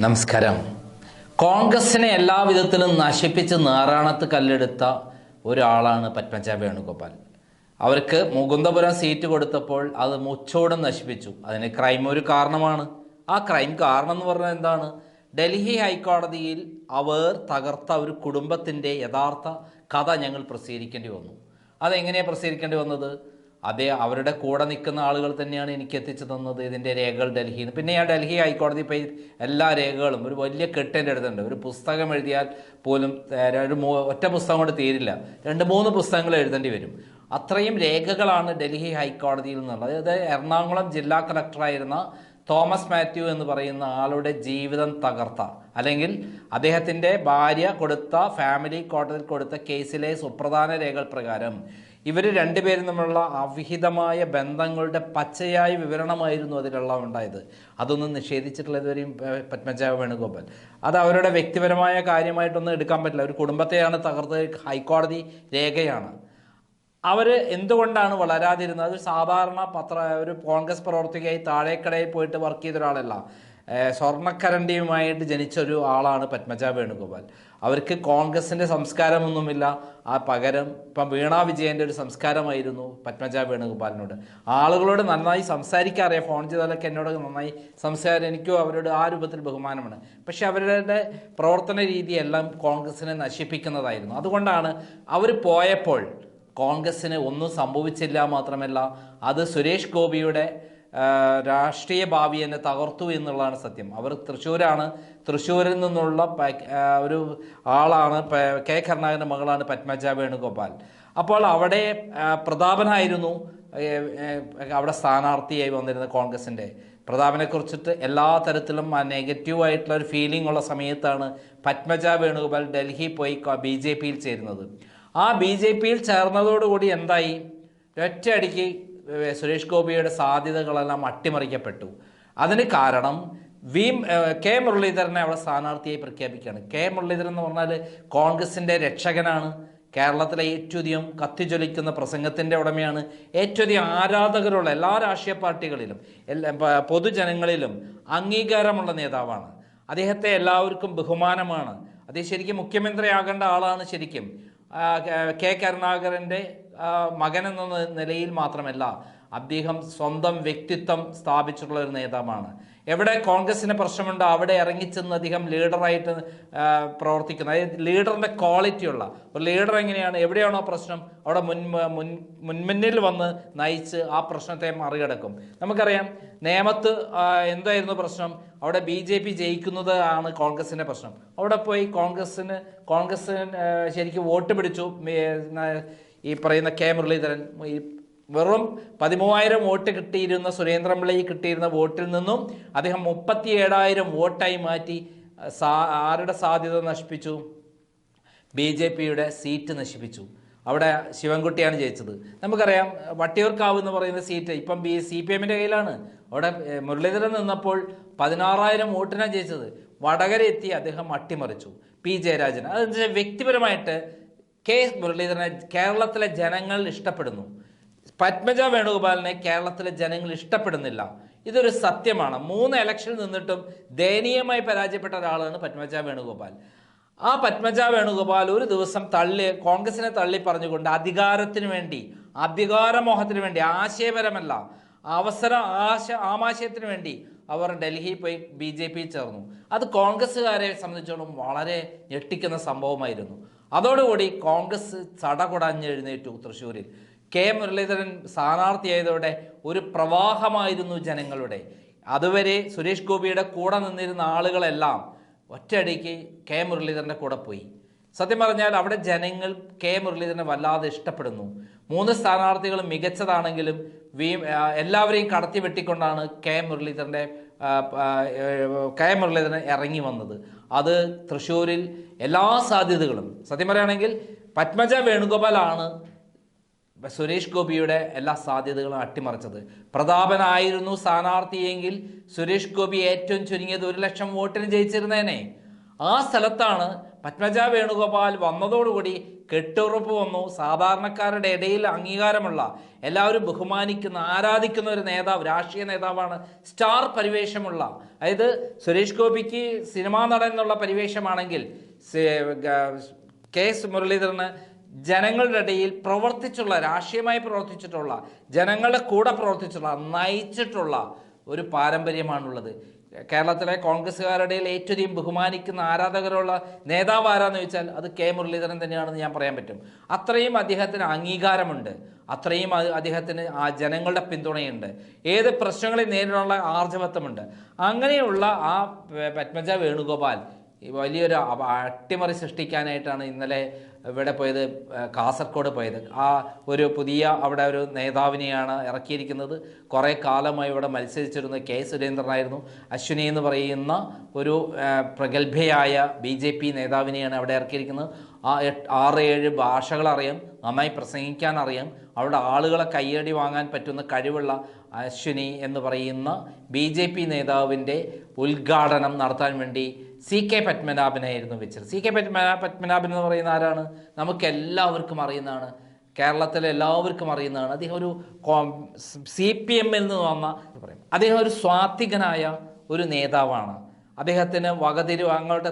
നമസ്കാരം. കോൺഗ്രസിനെ എല്ലാവിധത്തിലും നശിപ്പിച്ച് നാറാണത്ത് കല്ലെടുത്ത ഒരാളാണ് പത്മജ വേണുഗോപാൽ. അവർക്ക് മുകുന്ദപുരം സീറ്റ് കൊടുത്തപ്പോൾ അത് മുച്ചോടും നശിപ്പിച്ചു. അതിന് ക്രൈം ഒരു കാരണമാണ്. ആ ക്രൈം കാരണം എന്ന് പറഞ്ഞാൽ എന്താണ്? ഡൽഹി ഹൈക്കോടതിയിൽ അവർ തകർത്ത ഒരു കുടുംബത്തിന്റെ യഥാർത്ഥ കഥ ഞങ്ങൾ പ്രസിദ്ധീകരിക്കേണ്ടി വന്നു. അതെങ്ങനെയാണ് പ്രസിദ്ധീകരിക്കേണ്ടി വന്നത്? അതേ അവരുടെ കൂടെ നിൽക്കുന്ന ആളുകൾ തന്നെയാണ് എനിക്ക് എത്തിച്ചു തന്നത് ഇതിന്റെ രേഖകൾ ഡൽഹിയിൽ നിന്ന്. പിന്നെ ഞാൻ ഡൽഹി ഹൈക്കോടതി പോയി എല്ലാ രേഖകളും ഒരു വലിയ കെട്ടിന്റെ അടുത്തുണ്ട്. ഒരു പുസ്തകം എഴുതിയാൽ പോലും ഒരു ഒറ്റ പുസ്തകം കൊണ്ട് തീരില്ല. രണ്ട് മൂന്ന് പുസ്തകങ്ങൾ എഴുതേണ്ടി വരും. അത്രയും രേഖകളാണ് ഡൽഹി ഹൈക്കോടതിയിൽ നിന്നുള്ളത് അതായത് എറണാകുളം ജില്ലാ കളക്ടറായിരുന്ന തോമസ് മാത്യു എന്ന് പറയുന്ന ആളുടെ ജീവിതം തകർത്ത അല്ലെങ്കിൽ അദ്ദേഹത്തിന്റെ ഭാര്യ കൊടുത്ത ഫാമിലി കോടതിയിൽ കൊടുത്ത കേസിലെ സുപ്രധാന രേഖകൾ പ്രകാരം ഇവർ രണ്ടുപേരും തമ്മിലുള്ള അവിഹിതമായ ബന്ധങ്ങളുടെ പച്ചയായ വിവരണമായിരുന്നു അതിലെല്ലാം ഉണ്ടായത്. അതൊന്നും നിഷേധിച്ചിട്ടുള്ള ഇതുവരെയും പത്മജ വേണുഗോപാൽ. അത് അവരുടെ വ്യക്തിപരമായ കാര്യമായിട്ടൊന്നും എടുക്കാൻ പറ്റില്ല. ഒരു കുടുംബത്തെയാണ് തകർത്ത് ഹൈക്കോടതി രേഖയാണ്. അവർ എന്തുകൊണ്ടാണ് വളരാതിരുന്നത്? സാധാരണ പത്ര ഒരു കോൺഗ്രസ് പ്രവർത്തകയായി താഴേക്കടയിൽ പോയിട്ട് വർക്ക് ചെയ്ത ഒരാളല്ല സ്വർണക്കരണ്ടിയുമായിട്ട് ജനിച്ച ഒരു ആളാണ് പത്മജ വേണുഗോപാൽ. അവർക്ക് കോൺഗ്രസിന്റെ സംസ്കാരമൊന്നുമില്ല. ആ പകരം ഇപ്പം വീണ വിജയന്റെ ഒരു സംസ്കാരമായിരുന്നു പത്മജ വേണുഗോപാലിനോട്. ആളുകളോട് നന്നായി സംസാരിക്കാറിയ ഫോൺ ചെയ്താലൊക്കെ എന്നോട് നന്നായി സംസാരം എനിക്കും അവരോട് ആ രൂപത്തിൽ ബഹുമാനമാണ്. പക്ഷേ അവരുടെ പ്രവർത്തന രീതിയെല്ലാം കോൺഗ്രസിനെ നശിപ്പിക്കുന്നതായിരുന്നു. അതുകൊണ്ടാണ് അവർ പോയപ്പോൾ കോൺഗ്രസ്സിന് ഒന്നും സംഭവിച്ചില്ല മാത്രമല്ല. അത് സുരേഷ് ഗോപിയുടെ രാഷ്ട്രീയ ഭാവി എന്നെ തകർത്തു എന്നുള്ളതാണ് സത്യം. അവർ തൃശ്ശൂരാണ്. തൃശ്ശൂരിൽ നിന്നുള്ള ഒരു ആളാണ് കെ കരുണാകരന്റെ മകളാണ് പത്മജ വേണുഗോപാൽ. അപ്പോൾ അവിടെ പ്രതാപനായിരുന്നു അവിടെ സ്ഥാനാർത്ഥിയായി വന്നിരുന്ന കോൺഗ്രസിന്റെ പ്രതാപനെ കുറിച്ചിട്ട് എല്ലാ തരത്തിലും ആ നെഗറ്റീവായിട്ടുള്ള ഒരു ഫീലിംഗ് ഉള്ള സമയത്താണ് പത്മജ വേണുഗോപാൽ ഡൽഹി പോയി ബി ജെ പിയിൽ ചേരുന്നത്. ആ ബി ജെ പിയിൽ ചേർന്നതോടുകൂടി എന്തായി? ഒറ്റയടിക്ക് സുരേഷ് ഗോപിയുടെ സാധ്യതകളെല്ലാം അട്ടിമറിക്കപ്പെട്ടു. അതിന് കാരണം വി കെ മുരളീധരനെ അവിടെ സ്ഥാനാർത്ഥിയായി പ്രഖ്യാപിക്കുകയാണ്. കെ മുരളീധരൻ എന്ന് പറഞ്ഞാൽ കോൺഗ്രസിന്റെ രക്ഷകനാണ്. കേരളത്തിലെ ഏറ്റവും അധികം കത്തിജ്വലിക്കുന്ന പ്രസംഗത്തിന്റെ ഉടമയാണ്. ഏറ്റവും അധികം ആരാധകരുള്ള എല്ലാ രാഷ്ട്രീയ പാർട്ടികളിലും എല്ലാ പൊതുജനങ്ങളിലും അംഗീകാരമുള്ള നേതാവാണ്. അദ്ദേഹത്തെ എല്ലാവർക്കും ബഹുമാനമാണ്. അദ്ദേഹം ശരിക്കും മുഖ്യമന്ത്രിയാകേണ്ട ആളാണ് ശരിക്കും. കെ- കരുണാകരന്റെ മകൻ എന്ന നിലയിൽ മാത്രമല്ല അദ്ദേഹം സ്വന്തം വ്യക്തിത്വം സ്ഥാപിച്ചിട്ടുള്ള ഒരു നേതാവാണ്. എവിടെ കോൺഗ്രസിന് പ്രശ്നമുണ്ടോ അവിടെ ഇറങ്ങിച്ചെന്ന് അദ്ദേഹം ലീഡറായിട്ട് പ്രവർത്തിക്കുന്ന. അതായത് ലീഡറിന്റെ ക്വാളിറ്റിയുള്ള ഒരു ലീഡർ എങ്ങനെയാണ് എവിടെയാണോ പ്രശ്നം അവിടെ മുൻ മുൻ മുൻമുന്നിൽ വന്ന് നയിച്ച് ആ പ്രശ്നത്തെ മറികടക്കും. നമുക്കറിയാം നേമത്ത് എന്തായിരുന്നു പ്രശ്നം? അവിടെ ബി ജെ പി ജയിക്കുന്നത് ആണ് കോൺഗ്രസിന്റെ പ്രശ്നം. അവിടെ പോയി കോൺഗ്രസ്സിന് കോൺഗ്രസ്സിന് ശരിക്കും വോട്ട് പിടിച്ചു ഈ പറയുന്ന കെ മുരളീധരൻ ഈ വെറും പതിമൂവായിരം വോട്ട് കിട്ടിയിരുന്ന സുരേന്ദ്രൻപിള്ളയ്ക്ക് കിട്ടിയിരുന്ന വോട്ടിൽ നിന്നും അദ്ദേഹം മുപ്പത്തി ഏഴായിരം വോട്ടായി മാറ്റി ആരുടെ സാധ്യത നശിപ്പിച്ചു? ബി ജെ പിയുടെ സീറ്റ് നശിപ്പിച്ചു. അവിടെ ശിവൻകുട്ടിയാണ് ജയിച്ചത്. നമുക്കറിയാം വട്ടിയൂർക്കാവ് എന്ന് പറയുന്ന സീറ്റ് ഇപ്പം ബി സി പി എമ്മിന്റെ കയ്യിലാണ്. അവിടെ മുരളീധരൻ നിന്നപ്പോൾ പതിനാറായിരം വോട്ടിനാണ് ജയിച്ചത്. വടകര എത്തി അദ്ദേഹം അട്ടിമറിച്ചു. പി ജയരാജൻ. അതെന്താ വ്യക്തിപരമായിട്ട് കെ മുരളീധരനെ കേരളത്തിലെ ജനങ്ങൾ ഇഷ്ടപ്പെടുന്നു. പത്മജ വേണുഗോപാലിനെ കേരളത്തിലെ ജനങ്ങൾ ഇഷ്ടപ്പെടുന്നില്ല. ഇതൊരു സത്യമാണ്. മൂന്ന് ഇലക്ഷനിൽ നിന്നിട്ടും ദയനീയമായി പരാജയപ്പെട്ട ഒരാളാണ് പത്മജ വേണുഗോപാൽ. ആ പത്മജ വേണുഗോപാൽ ഒരു ദിവസം തള്ളി കോൺഗ്രസിനെ തള്ളി പറഞ്ഞുകൊണ്ട് അധികാരത്തിന് വേണ്ടി അധികാരമോഹത്തിന് വേണ്ടി ആശയപരമല്ല അവസര ആശ ആമാശയത്തിന് വേണ്ടി അവർ ഡൽഹിയിൽ പോയി ബി ജെ ചേർന്നു. അത് കോൺഗ്രസ്സുകാരെ സംബന്ധിച്ചോളം വളരെ ഞെട്ടിക്കുന്ന സംഭവമായിരുന്നു. അതോടുകൂടി കോൺഗ്രസ് ചടകുടഞ്ഞെഴുന്നേറ്റു തൃശ്ശൂരിൽ. കെ. മുരളീധരൻ സ്ഥാനാർത്ഥിയായതോടെ ഒരു പ്രവാഹമായിരുന്നു ജനങ്ങളുടെ. അതുവരെ സുരേഷ് ഗോപിയുടെ കൂടെ നിന്നിരുന്ന ആളുകളെല്ലാം ഒറ്റയടിക്ക് കെ. മുരളീധരന്റെ കൂടെ പോയി. സത്യം പറഞ്ഞാൽ അവിടെ ജനങ്ങൾ കെ. മുരളീധരനെ വല്ലാതെ ഇഷ്ടപ്പെടുന്നു. മൂന്ന് സ്ഥാനാർത്ഥികളും മികച്ചതാണെങ്കിലും വീ എല്ലാവരെയും കടത്തി വെട്ടിക്കൊണ്ടാണ് കെ മുരളീധരന്റെ കെ. മുരളീധരൻ ഇറങ്ങി വന്നത്. അത് തൃശ്ശൂരിൽ എല്ലാ സാധ്യതകളും. സത്യം പറയുകയാണെങ്കിൽ പത്മജ വേണുഗോപാലാണ് സുരേഷ് ഗോപിയുടെ എല്ലാ സാധ്യതകളും അട്ടിമറിച്ചത്. പ്രതാപനായിരുന്നു സ്ഥാനാർത്ഥിയെങ്കിൽ സുരേഷ് ഗോപി ഏറ്റവും ചുരുങ്ങിയത് ഒരു ലക്ഷം വോട്ടിന് ജയിച്ചിരുന്നേനെ. ആ സ്ഥലത്താണ് പത്മജ വേണുഗോപാൽ വന്നതോടുകൂടി കെട്ടുറപ്പ് വന്നു. സാധാരണക്കാരുടെ ഇടയിൽ അംഗീകാരമുള്ള എല്ലാവരും ബഹുമാനിക്കുന്ന ആരാധിക്കുന്ന ഒരു നേതാവ് രാഷ്ട്രീയ നേതാവാണ് സ്റ്റാർ പരിവേഷമുള്ള. അതായത് സുരേഷ് ഗോപിക്ക് സിനിമാ നടൻ എന്നുള്ള പരിവേഷമാണെങ്കിൽ കെ എസ് മുരളീധരന് ജനങ്ങളുടെ ഇടയിൽ പ്രവർത്തിച്ചുള്ള രാഷ്ട്രീയമായി പ്രവർത്തിച്ചിട്ടുള്ള ജനങ്ങളുടെ കൂടെ പ്രവർത്തിച്ചുള്ള നയിച്ചിട്ടുള്ള ഒരു പാരമ്പര്യമാണുള്ളത്. കേരളത്തിലെ കോൺഗ്രസ്സുകാരുടെ ഏറ്റവും ബഹുമാനിക്കുന്ന ആരാധകരുള്ള നേതാവ് ആരാന്ന് ചോദിച്ചാൽ അത് കെ മുരളീധരൻ തന്നെയാണെന്ന് ഞാൻ പറയാൻ പറ്റും. അത്രയും അദ്ദേഹത്തിന് അംഗീകാരമുണ്ട്. അത്രയും അദ്ദേഹത്തിന് ആ ജനങ്ങളുടെ പിന്തുണയുണ്ട്. ഏത് പ്രശ്നങ്ങളെ നേരിടാനുള്ള ആർജവത്വമുണ്ട്. അങ്ങനെയുള്ള ആ പത്മജ വേണുഗോപാൽ വലിയൊരു അട്ടിമറി സൃഷ്ടിക്കാനായിട്ടാണ് ഇന്നലെ ഇവിടെ പോയത് കാസർഗോഡ് പോയത്. ആ ഒരു പുതിയ അവിടെ ഒരു നേതാവിനെയാണ് ഇറക്കിയിരിക്കുന്നത്. കുറേ കാലമായി ഇവിടെ മത്സരിച്ചിരുന്ന കെ സുരേന്ദ്രനായിരുന്നു. അശ്വിനി എന്ന് പറയുന്ന ഒരു പ്രഗത്ഭയായ ബി ജെ പി നേതാവിനെയാണ് അവിടെ ഇറക്കിയിരിക്കുന്നത്. ആ ആറ് ഏഴ് ഭാഷകളറിയാം നന്നായി പ്രസംഗിക്കാൻ അറിയാം അവിടെ ആളുകളെ കയ്യടി വാങ്ങാൻ പറ്റുന്ന കഴിവുള്ള അശ്വിനി എന്ന് പറയുന്ന ബി ജെ പി നേതാവിന്റെ ഉദ്ഘാടനം നടത്താൻ വേണ്ടി സി കെ പത്മനാഭനായിരുന്നു വെച്ചത്. സി കെ പത്മനാ പത്മനാഭൻ എന്ന് പറയുന്ന ആരാണ്? നമുക്ക് എല്ലാവർക്കും അറിയുന്നതാണ്. കേരളത്തിലെ എല്ലാവർക്കും അറിയുന്നതാണ്. അദ്ദേഹം ഒരു സി പി എമ്മിൽ നിന്ന് വന്ന അദ്ദേഹം ഒരു സ്വാത്വികനായ ഒരു നേതാവാണ്. അദ്ദേഹത്തിന് വകതിരിവ് അങ്ങോട്ട്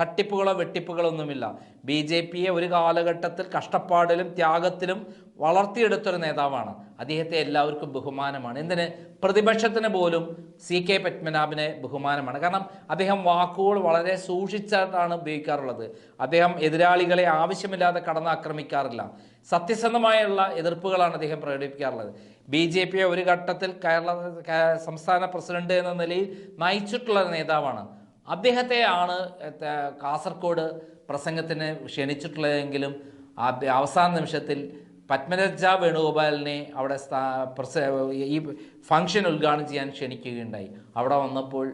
തട്ടിപ്പുകളോ വെട്ടിപ്പുകളോ ഒന്നുമില്ല ബി ജെ പിയെ ഒരു കാലഘട്ടത്തിൽ കഷ്ടപ്പാടിലും ത്യാഗത്തിലും വളർത്തിയെടുത്തൊരു നേതാവാണ്. അദ്ദേഹത്തെ എല്ലാവർക്കും ബഹുമാനമാണ്. എന്തിന്? പ്രതിപക്ഷത്തിന് പോലും സി കെ പത്മനാഭനെ ബഹുമാനമാണ്. കാരണം അദ്ദേഹം വാക്കുകൾ വളരെ സൂക്ഷിച്ചാണ് ഉപയോഗിക്കാറുള്ളത്. അദ്ദേഹം എതിരാളികളെ ആവശ്യമില്ലാതെ കടന്നാക്രമിക്കാറില്ല. സത്യസന്ധമായുള്ള എതിർപ്പുകളാണ് അദ്ദേഹം പ്രകടിപ്പിക്കാറുള്ളത്. ബി ജെ പിയെ ഒരു ഘട്ടത്തിൽ കേരള സംസ്ഥാന പ്രസിഡന്റ് എന്ന നിലയിൽ നയിച്ചിട്ടുള്ള നേതാവാണ്. അദ്ദേഹത്തെയാണ് കാസർഗോഡ് പ്രസംഗത്തിന് ക്ഷണിച്ചിട്ടുള്ളതെങ്കിലും അവസാന നിമിഷത്തിൽ പത്മരജ വേണുഗോപാലിനെ അവിടെ ഈ ഫംഗ്ഷൻ ഉദ്ഘാടനം ചെയ്യാൻ ക്ഷണിക്കുകയുണ്ടായി. അവിടെ വന്നപ്പോൾ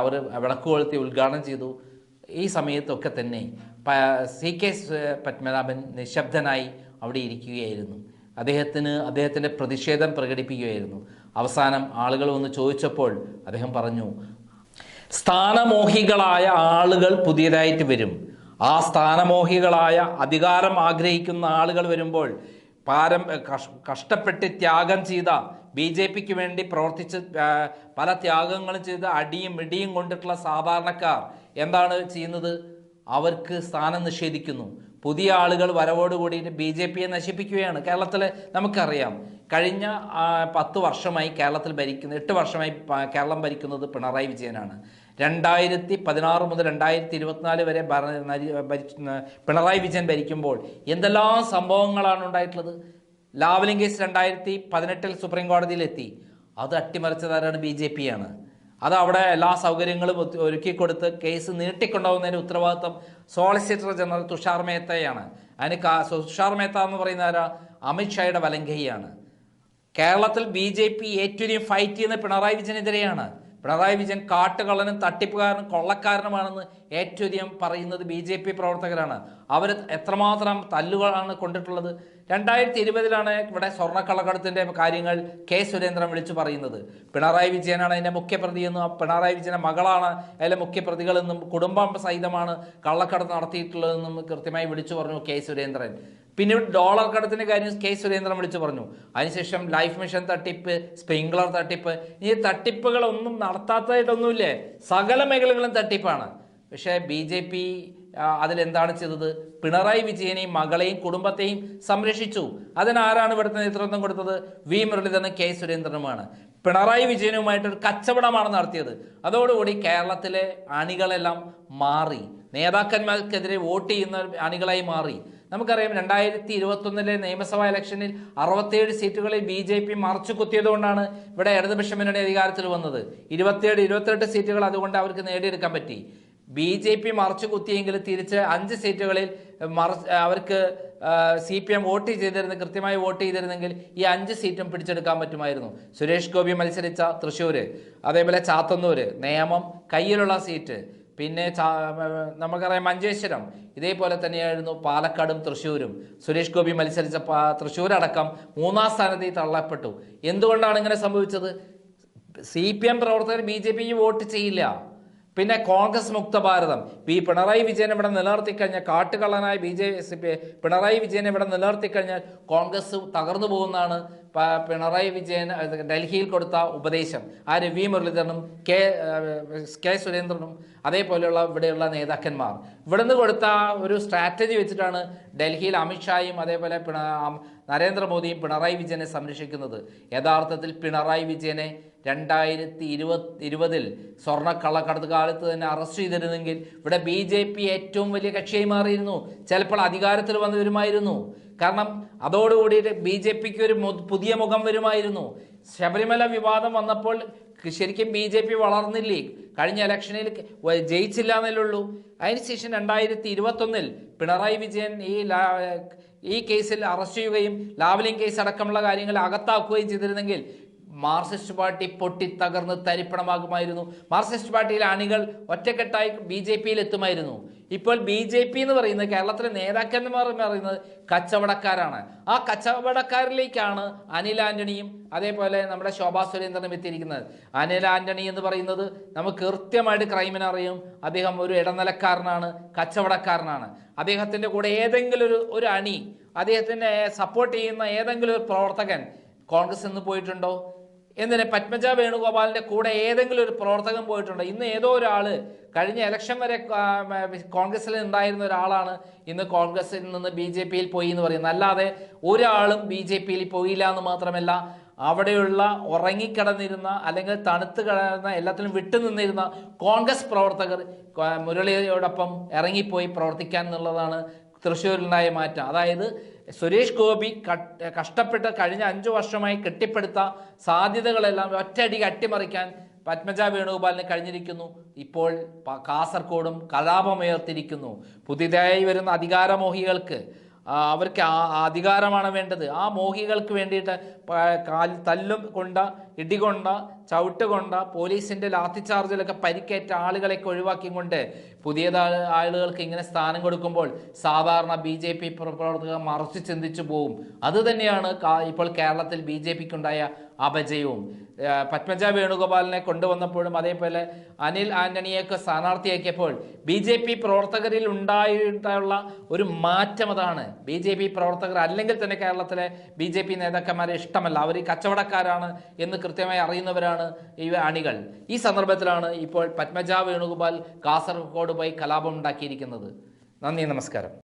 അവർ വിളക്ക് കൊളുത്തി ഉദ്ഘാടനം ചെയ്തു. ഈ സമയത്തൊക്കെ തന്നെ സി കെ പത്മനാഭൻ നിശബ്ദനായി അവിടെ ഇരിക്കുകയായിരുന്നു. അദ്ദേഹത്തിന് അദ്ദേഹത്തിന്റെ പ്രതിഷേധം പ്രകടിപ്പിക്കുകയായിരുന്നു. അവസാനം ആളുകൾ ഒന്ന് ചോദിച്ചപ്പോൾ അദ്ദേഹം പറഞ്ഞു സ്ഥാനമോഹികളായ ആളുകൾ പുതിയതായിട്ട് വരും. ആ സ്ഥാനമോഹികളായ അധികാരം ആഗ്രഹിക്കുന്ന ആളുകൾ വരുമ്പോൾ പാരം കഷ്ടപ്പെട്ട് ത്യാഗം ചെയ്ത ബി ജെ പിക്ക് വേണ്ടി പ്രവർത്തിച്ച് പല ത്യാഗങ്ങളും ചെയ്ത അടിയും ഇടിയും കൊണ്ടിട്ടുള്ള സാധാരണക്കാർ എന്താണ് ചെയ്യുന്നത്? അവർക്ക് സ്ഥാനം നിഷേധിക്കുന്നു. പുതിയ ആളുകൾ വരവോടുകൂടി ബി ജെ പിയെ നശിപ്പിക്കുകയാണ് കേരളത്തിൽ നമുക്കറിയാം. കഴിഞ്ഞ പത്ത് വർഷമായി കേരളത്തിൽ ഭരിക്കുന്ന എട്ട് വർഷമായി കേരളം ഭരിക്കുന്നത് പിണറായി വിജയനാണ്. രണ്ടായിരത്തി പതിനാറ് മുതൽ രണ്ടായിരത്തി ഇരുപത്തിനാല് വരെ പിണറായി വിജയൻ ഭരിക്കുമ്പോൾ എന്തെല്ലാം സംഭവങ്ങളാണ് ഉണ്ടായിട്ടുള്ളത്? ലാവലിംഗ് കേസ് രണ്ടായിരത്തി പതിനെട്ടിൽ സുപ്രീം കോടതിയിലെത്തി. അത് അട്ടിമറിച്ചതാരാണ്? ബി ജെ പി ആണ് അത് അവിടെ എല്ലാ സൗകര്യങ്ങളും ഒരുക്കിക്കൊടുത്ത് ഒരുക്കി കൊടുത്ത് കേസ് നീട്ടിക്കൊണ്ടുപോകുന്നതിന് ഉത്തരവാദിത്വം സോളിസിറ്റർ ജനറൽ തുഷാർ മേത്തയാണ്. അതിന് തുഷാർ മേത്ത എന്ന് പറയുന്ന ആരാ? അമിത്ഷായുടെ വലങ്കയാണ് കേരളത്തിൽ ബി ജെ പി ഏറ്റവും ഫൈറ്റ് ചെയ്യുന്ന പിണറായി വിജയനെതിരെയാണ്. പിണറായി വിജയൻ കാട്ടുകള്ളനും തട്ടിപ്പുകാരനും കൊള്ളക്കാരനുമാണെന്ന് ഏറ്റവും അധികം പറയുന്നത് ബി ജെ പി പ്രവർത്തകരാണ്. അവർ എത്രമാത്രം തല്ലുകളാണ് കൊണ്ടിട്ടുള്ളത്. രണ്ടായിരത്തി ഇരുപതിലാണ് ഇവിടെ സ്വർണക്കള്ളക്കടത്തിന്റെ കാര്യങ്ങൾ കെ സുരേന്ദ്രൻ വിളിച്ചു പറയുന്നത്. പിണറായി വിജയനാണ് അതിന്റെ മുഖ്യപ്രതിയെന്നും പിണറായി വിജയന്റെ മകളാണ് അതിലെ മുഖ്യപ്രതികളെന്നും കുടുംബം സഹിതമാണ് കള്ളക്കടത്ത് നടത്തിയിട്ടുള്ളതെന്നും കൃത്യമായി വിളിച്ചു പറഞ്ഞു കെ സുരേന്ദ്രൻ. പിന്നീട് ഡോളർ കടത്തിന്റെ കാര്യം കെ സുരേന്ദ്രൻ വിളിച്ചു പറഞ്ഞു. അതിനുശേഷം ലൈഫ് മിഷൻ തട്ടിപ്പ് സ്പ്രിംഗ്ലർ തട്ടിപ്പ് ഈ തട്ടിപ്പുകളൊന്നും നടത്താത്തതായിട്ടൊന്നുമില്ലേ? സകല മേഖലകളും തട്ടിപ്പാണ്. പക്ഷേ ബി ജെ പി അതിലെന്താണ് ചെയ്തത്? പിണറായി വിജയനെയും മകളെയും കുടുംബത്തെയും സംരക്ഷിച്ചു. അതിനാരാണ് ഇവിടുത്തെ നേതൃത്വം കൊടുത്തത്? വി. മുരളീധരനും കെ സുരേന്ദ്രനുമാണ്. പിണറായി വിജയനുമായിട്ടൊരു കച്ചവടമാണ് നടത്തിയത്. അതോടുകൂടി കേരളത്തിലെ അണികളെല്ലാം മാറി. നേതാക്കന്മാർക്കെതിരെ വോട്ട് ചെയ്യുന്ന അണികളായി മാറി. നമുക്കറിയാം രണ്ടായിരത്തി ഇരുപത്തൊന്നിലെ നിയമസഭാ ഇലക്ഷനിൽ അറുപത്തിയേഴ് സീറ്റുകളിൽ ബി ജെ പി മറച്ചു കുത്തിയതുകൊണ്ടാണ് ഇവിടെ ഇടതുപക്ഷ മുന്നണി അധികാരത്തിൽ വന്നത്. ഇരുപത്തിയേഴ് ഇരുപത്തെട്ട് സീറ്റുകൾ അതുകൊണ്ട് അവർക്ക് നേടിയെടുക്കാൻ പറ്റി. ബി ജെ പി മറച്ചു കുത്തിയെങ്കിൽ തിരിച്ച് അഞ്ച് സീറ്റുകളിൽ മറ അവർക്ക് സി പി എം വോട്ട് ചെയ്തിരുന്ന കൃത്യമായി വോട്ട് ചെയ്തിരുന്നെങ്കിൽ ഈ അഞ്ച് സീറ്റും പിടിച്ചെടുക്കാൻ പറ്റുമായിരുന്നു. സുരേഷ് ഗോപി മത്സരിച്ച തൃശ്ശൂർ അതേപോലെ ചാത്തന്നൂർ നേമം കയ്യിലുള്ള സീറ്റ് പിന്നെ നമുക്കറിയാം മഞ്ചേശ്വരം. ഇതേപോലെ തന്നെയായിരുന്നു പാലക്കാടും തൃശ്ശൂരും. സുരേഷ് ഗോപി മത്സരിച്ച തൃശ്ശൂരടക്കം മൂന്നാം സ്ഥാനത്ത് തള്ളപ്പെട്ടു. എന്തുകൊണ്ടാണ് ഇങ്ങനെ സംഭവിച്ചത്? സി പി എം പ്രവർത്തകർ ബി ജെ പിക്ക് വോട്ട് ചെയ്യില്ല. പിന്നെ കോൺഗ്രസ് മുക്ത ഭാരതം. ഈ പിണറായി വിജയൻ ഇവിടെ നിലനിർത്തിക്കഴിഞ്ഞാൽ കാട്ടുകള്ളനായ ബി ജെ പിണറായി വിജയൻ ഇവിടെ നിലനിർത്തിക്കഴിഞ്ഞാൽ കോൺഗ്രസ് തകർന്നു പോകുന്നതാണ് പിണറായി വിജയൻ ഡൽഹിയിൽ കൊടുത്ത ഉപദേശം. ആര്? വി. മുരളീധരനും കെ കെ സുരേന്ദ്രനും അതേപോലെയുള്ള ഇവിടെയുള്ള നേതാക്കന്മാർ. ഇവിടുന്ന് കൊടുത്ത ഒരു സ്ട്രാറ്റജി വെച്ചിട്ടാണ് ഡൽഹിയിൽ അമിത്ഷായും അതേപോലെ പിണ നരേന്ദ്രമോദിയും പിണറായി വിജയനെ സംരക്ഷിക്കുന്നത്. യഥാർത്ഥത്തിൽ പിണറായി വിജയനെ രണ്ടായിരത്തി ഇരുപത് ഇരുപതിൽ സ്വർണക്കള്ളക്കടത്ത് കാലത്ത് തന്നെ അറസ്റ്റ് ചെയ്തിരുന്നെങ്കിൽ ഇവിടെ ബി ഏറ്റവും വലിയ കക്ഷിയായി മാറിയിരുന്നു. ചിലപ്പോൾ അധികാരത്തിൽ വന്നു വരുമായിരുന്നു കാരണം അതോടുകൂടിയിട്ട് ബി ജെ പിക്ക് ഒരു പുതിയ മുഖം വരുമായിരുന്നു. ശബരിമല വിവാദം വന്നപ്പോൾ ശരിക്കും ബി ജെ പി വളർന്നില്ലേ? കഴിഞ്ഞ ഇലക്ഷനിൽ ജയിച്ചില്ല എന്നല്ലേ ഉള്ളൂ അതിനുശേഷം രണ്ടായിരത്തി ഇരുപത്തൊന്നിൽ പിണറായി വിജയൻ ഈ ഈ കേസിൽ അറസ്റ്റ് ചെയ്യുകയും ലാവലിംഗ് കേസ് അടക്കമുള്ള കാര്യങ്ങൾ അകത്താക്കുകയും ചെയ്തിരുന്നെങ്കിൽ മാർക്സിസ്റ്റ് പാർട്ടി പൊട്ടി തകർന്ന് തരിപ്പണമാകുമായിരുന്നു. മാർക്സിസ്റ്റ് പാർട്ടിയിലെ അണികൾ ഒറ്റക്കെട്ടായി ബി ജെ പിയിൽ എത്തുമായിരുന്നു ഇപ്പോൾ ബി ജെ പി എന്ന് പറയുന്നത് കേരളത്തിലെ നേതാക്കന്മാർ എന്ന് പറയുന്നത് കച്ചവടക്കാരാണ്. ആ കച്ചവടക്കാരിലേക്കാണ് അനിൽ ആന്റണിയും അതേപോലെ നമ്മുടെ ശോഭാ സുരേന്ദ്രനും എത്തിയിരിക്കുന്നത്. അനിൽ ആന്റണി എന്ന് പറയുന്നത് നമുക്ക് കൃത്യമായിട്ട് ക്രൈമിനെ അറിയും. അദ്ദേഹം ഒരു ഇടനിലക്കാരനാണ് കച്ചവടക്കാരനാണ്. അദ്ദേഹത്തിന്റെ കൂടെ ഏതെങ്കിലും ഒരു ഒരു അണി അദ്ദേഹത്തിനെ സപ്പോർട്ട് ചെയ്യുന്ന ഏതെങ്കിലും ഒരു പ്രവർത്തകൻ കോൺഗ്രസ് നിന്ന് പോയിട്ടുണ്ടോ? എന്തിന് പത്മജ വേണുഗോപാലിന്റെ കൂടെ ഏതെങ്കിലും ഒരു പ്രവർത്തകൻ പോയിട്ടുണ്ട്. ഇന്ന് ഏതോ ഒരാൾ കഴിഞ്ഞ ഇലക്ഷൻ വരെ കോൺഗ്രസ്സിൽ ഉണ്ടായിരുന്ന ഒരാളാണ് ഇന്ന് കോൺഗ്രസിൽ നിന്ന് ബി ജെ പിയിൽ പോയി എന്ന് പറയുന്നത്. അല്ലാതെ ഒരാളും ബി ജെ പിയിൽ പോയില്ല എന്ന് മാത്രമല്ല അവിടെയുള്ള ഉറങ്ങിക്കിടന്നിരുന്ന അല്ലെങ്കിൽ തണുത്ത് കിടന്ന എല്ലാത്തിനും വിട്ടുനിന്നിരുന്ന കോൺഗ്രസ് പ്രവർത്തകർ മുരളിയോടൊപ്പം ഇറങ്ങിപ്പോയി പ്രവർത്തിക്കാൻ എന്നുള്ളതാണ് തൃശ്ശൂരിലുണ്ടായ മാറ്റം. അതായത് സുരേഷ് ഗോപി കഷ്ടപ്പെട്ട് കഴിഞ്ഞ അഞ്ചു വർഷമായി കെട്ടിപ്പടുത്ത സാധ്യതകളെല്ലാം ഒറ്റയടിക്ക് അട്ടിമറിക്കാൻ പത്മജ വേണുഗോപാലിന് കഴിഞ്ഞിരിക്കുന്നു. ഇപ്പോൾ കാസർഗോഡും കലാപമുയർത്തിരിക്കുന്നു പുതിയതായി വരുന്ന അധികാരമോഹികൾക്ക് അവർക്ക് ആ- അധികാരമാണ് വേണ്ടത്. ആ മോഹികൾക്ക് വേണ്ടിയിട്ട് കാൽ തല്ലും കൊണ്ട ഇടികൊണ്ട ചവിട്ട് കൊണ്ട പോലീസിന്റെ ലാത്തി ചാർജിലൊക്കെ പരിക്കേറ്റ ആളുകളെയൊക്കെ ഒഴിവാക്കിക്കൊണ്ട് പുതിയ ആളുകൾക്ക് ഇങ്ങനെ സ്ഥാനം കൊടുക്കുമ്പോൾ സാധാരണ ബി ജെ പി പ്രവർത്തകർ മറച്ചു ചിന്തിച്ചു പോവും. അതുതന്നെയാണ് ഇപ്പോൾ കേരളത്തിൽ ബി ജെ പിക്കുണ്ടായ അപജയവും. പത്മജ വേണുഗോപാലിനെ കൊണ്ടുവന്നപ്പോഴും അതേപോലെ അനിൽ ആന്റണിയൊക്കെ സ്ഥാനാർത്ഥിയാക്കിയപ്പോൾ ബി ജെ പി പ്രവർത്തകരിൽ ഉണ്ടായിട്ടുള്ള ഒരു മാറ്റം അതാണ്. ബി ജെ പി പ്രവർത്തകർ അല്ലെങ്കിൽ തന്നെ കേരളത്തിലെ ബി ജെ പി നേതാക്കന്മാരെ ഇഷ്ടമല്ല. അവർ കച്ചവടക്കാരാണ് എന്ന് കൃത്യമായി അറിയുന്നവരാണ് ഈ അണികൾ. ഈ സന്ദർഭത്തിലാണ് ഇപ്പോൾ പത്മജ വേണുഗോപാൽ കാസർഗോഡ് പോയി കലാപം ഉണ്ടാക്കിയിരിക്കുന്നത്. നന്ദി നമസ്കാരം.